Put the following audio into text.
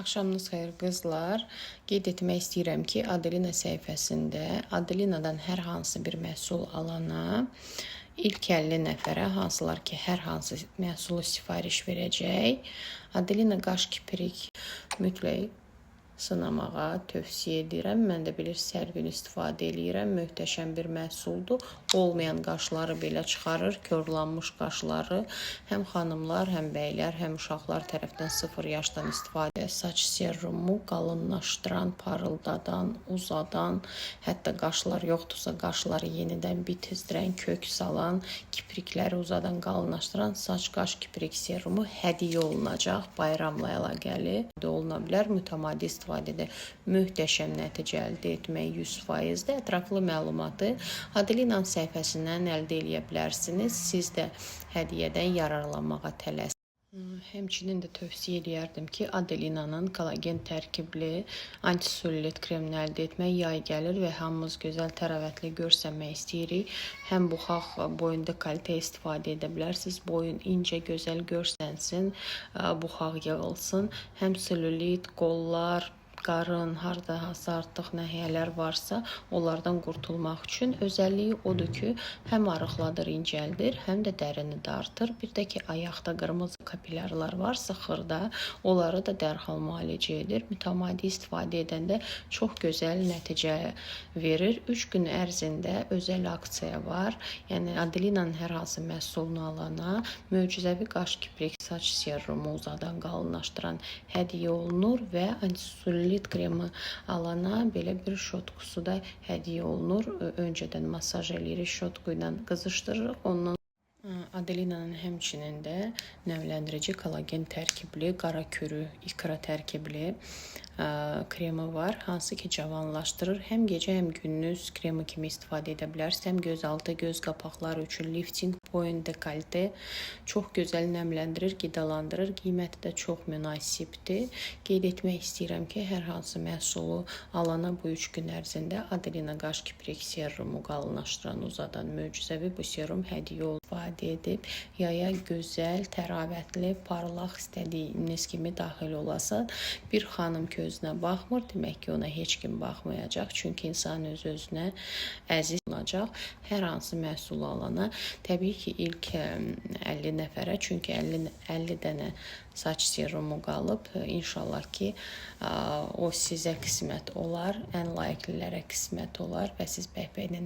Axşamınız xeyir qızlar. Qeyd etmək istəyirəm ki, Adelina səhifəsində Adelinadan hər hansı bir məhsul alana ilk 50 nəfərə hansılar ki, hər hansı məhsulu sifariş verəcək, Adelina qaş kipirik mütləq sınamağa tövsiyə edirəm. Mən də bilirsiniz, hər gün istifadə edirəm. Möhtəşəm bir məhsuldur. Olmayan qaşları belə çıxarır, körlanmış qaşları həm xanımlar, həm bəylər, həm uşaqlar tərəfindən 0 yaşdan istifadə saç serumu qalınlaşdıran, parıldadan, uzadan, hətta qaşlar yoxdursa qaşları yenidən bitizdirən, kök salan, kiprikləri uzadan qalınlaşdıran saç qaş kiprik serumu hədiyyə olunacaq bayramla əlaqəli. Oluna bilər mütəmadi istifadə istifadədə möhtəşəm nəticə əldə etmək 100%-dir. Ətraflı məlumatı Adelina səhifəsindən əldə edə bilərsiniz. Siz də hədiyyədən yararlanmağa tələsin. Həmçinin də tövsiyə edərdim ki, Adelina'nın kollagen tərkibli antiselülit kremini əldə etmək yay gəlir və hamımız gözəl təravətli görsənmək istəyirik. Həm buxaq boyunda kalite istifadə edə bilərsiniz. Boyun incə, gözəl görsənsin, buxaq yığılsın. Həm selülit, qollar, qarın, harda hansı artıq nəhiyələr varsa, onlardan qurtulmaq üçün özəlliyi odur ki, həm arıqladır, incəldir, həm də dərini dartır. Bir də ki, ayaqda qırmızı kapilyarlar varsa xırda, onları da dərhal müalicə edir. Mütəmadi istifadə edəndə çox gözəl nəticə verir. 3 gün ərzində özəl aksiya var. Yəni Adelina'nın hər hansı məhsulunu alana möcüzəvi qaş kiprik saç serumu uzadan qalınlaşdıran hədiyyə olunur və antisulli selülit kremi alana belə bir şotkusu da hədiyyə olunur. Öncədən masaj eləyirik, şotku ilə qızışdırırıq. Ondan Adelina'nın həmçinin də nəmləndirici kollagen tərkibli, qara körü, ikra tərkibli kremi var, hansı ki cavanlaşdırır. Həm gecə, həm gündüz kremi kimi istifadə edə bilərsiniz. Həm göz altı, göz qapaqları üçün lifting, boyun dekolte çox gözəl nəmləndirir, qidalandırır. Qiyməti də çox münasibdir. Qeyd etmək istəyirəm ki, hər hansı məhsulu alana bu 3 gün ərzində Adelina qaş kiprik serumu qalınlaşdıran uzadan möcüzəvi bu serum hədiyyə olur istifadə edib yaya gözəl, təravətli, parlaq istədiyiniz kimi daxil olasın. Bir xanım gözünə baxmır, demək ki, ona heç kim baxmayacaq. Çünki insan öz özünə əziz olacaq. Hər hansı məhsul alana, təbii ki, ilk 50 nəfərə, çünki 50 50 dənə saç serumu qalıb. İnşallah ki, o sizə qismət olar, ən layiqlilərə qismət olar və siz bəhbəylə